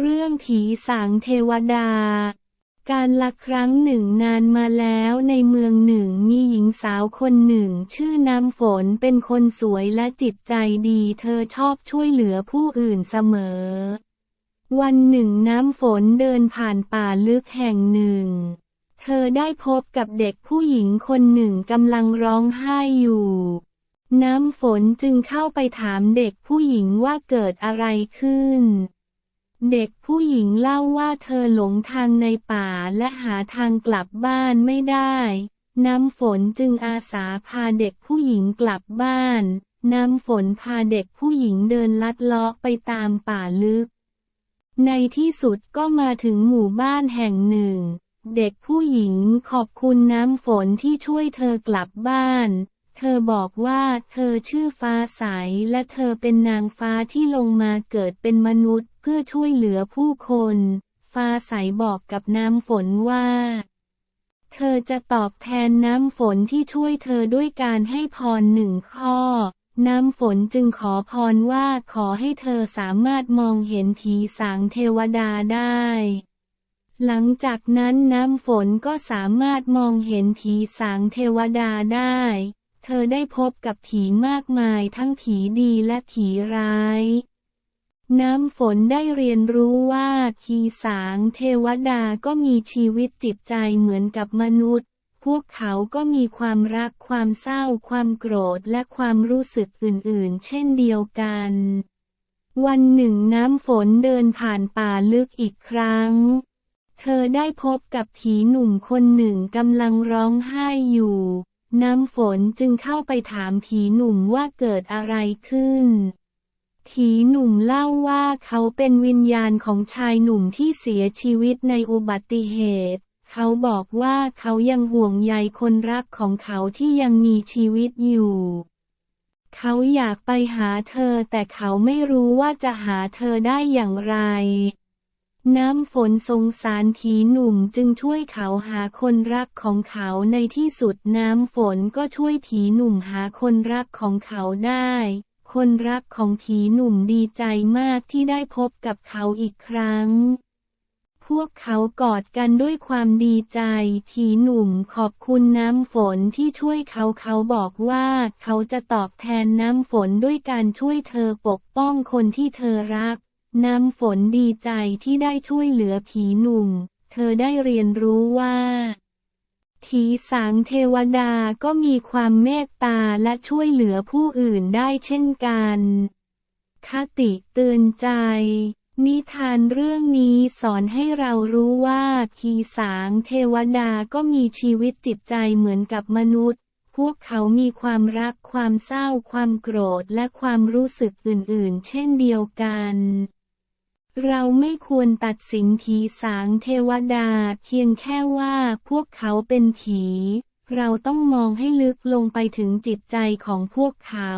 เรื่องผีสางเทวดา การละครั้งหนึ่งนานมาแล้วในเมืองหนึ่งมีหญิงสาวคนหนึ่ง ชื่อน้ำฝนเป็นคนสวยและจิตใจดีเธอชอบช่วยเหลือผู้อื่นเสมอ วันหนึ่งน้ำฝนเดินผ่านป่าลึกแห่งหนึ่ง เธอได้พบกับเด็กผู้หญิงคนหนึ่งกำลังร้องไห้อยู่น้ำฝนจึงเข้าไปถามเด็กผู้หญิงว่าเกิดอะไรขึ้น เด็กผู้หญิงเล่าว่าเธอหลงทางในป่าและหาทางกลับบ้านไม่ได้ น้ำฝนจึงอาสาพาเด็กผู้หญิงกลับบ้าน น้ำฝนพาเด็กผู้หญิงเดินลัดเลาะไปตามป่าลึก ในที่สุดก็มาถึงหมู่บ้านแห่งหนึ่ง เด็กผู้หญิงขอบคุณน้ำฝนที่ช่วยเธอกลับบ้านเธอบอกว่าเธอชื่อฟ้าใสและเธอเป็นนางฟ้าที่ลงมาเกิดเป็นมนุษย์ พื่อช่วยเหลือผู้คน ฟ้าใสบอกกับน้ำฝนว่า เธอจะตอบแทนน้ำฝนที่ช่วยเธอด้วยการให้พรหนึ่งข้อ น้ำฝนจึงขอพรว่าขอให้เธอสามารถมองเห็นผีสางเทวดาได้ หลังจากนั้นน้ำฝนก็สามารถมองเห็นผีสางเทวดาได้ เธอได้พบกับผีมากมายทั้งผีดีและผีร้าย น้ำฝนได้เรียนรู้ว่าผีสางเทวดาก็มีชีวิตจิตใจเหมือนกับมนุษย์ พวกเขาก็มีความรักความเศร้า ความโกรธและความรู้สึกอื่นๆ เช่นเดียวกัน วันหนึ่งน้ำฝนเดินผ่านป่าลึกอีกครั้ง เธอได้พบกับผีหนุ่มคนหนึ่งกำลังร้องไห้อยู่ น้ำฝนจึงเข้าไปถามผีหนุ่มว่าเกิดอะไรขึ้น ผีหนุ่มเล่าว่าเขาเป็นวิญญาณของชายหนุ่มที่เสียชีวิตในอุบัติเหตุ เขาบอกว่าเขายังห่วงใยคนรักของเขาที่ยังมีชีวิตอยู่ เขาอยากไปหาเธอแต่เขาไม่รู้ว่าจะหาเธอได้อย่างไร น้ำฝนสงสารผีหนุ่มจึงช่วยเขาหาคนรักของเขาในที่สุดน้ำฝนก็ช่วยผีหนุ่มหาคนรักของเขาได้ คนรักของผีหนุ่มดีใจมากที่ได้พบกับเขาอีกครั้ง พวกเขากอดกันด้วยความดีใจ ผีหนุ่มขอบคุณน้ำฝนที่ช่วยเขาเขาบอกว่าเขาจะตอบแทนน้ำฝนด้วยการช่วยเธอปกป้องคนที่เธอรัก น้ำฝนดีใจที่ได้ช่วยเหลือผีหนุ่ม เธอได้เรียนรู้ว่า ผีสางเทวดาก็มีความเมตตาและช่วยเหลือผู้อื่นได้เช่นกัน คติเตือนใจ นิทานเรื่องนี้สอนให้เรารู้ว่าผีสางเทวดาก็มีชีวิตจิตใจเหมือนกับมนุษย์ พวกเขามีความรักความเศร้าความโกรธและความรู้สึกอื่นๆ เช่นเดียวกัน เราไม่ควรตัดสินผีสางเทวดาเพียงแค่ว่าพวกเขาเป็นผี เราต้องมองให้ลึกลงไปถึงจิตใจของพวกเขา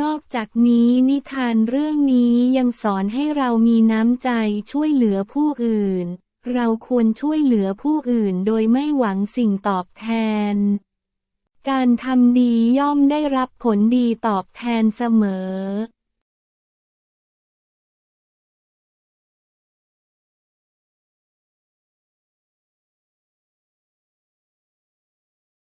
นอกจากนี้นิทานเรื่องนี้ยังสอนให้เรามีน้ำใจช่วยเหลือผู้อื่น เราควรช่วยเหลือผู้อื่นโดยไม่หวังสิ่งตอบแทน การทำดีย่อมได้รับผลดีตอบแทนเสมอ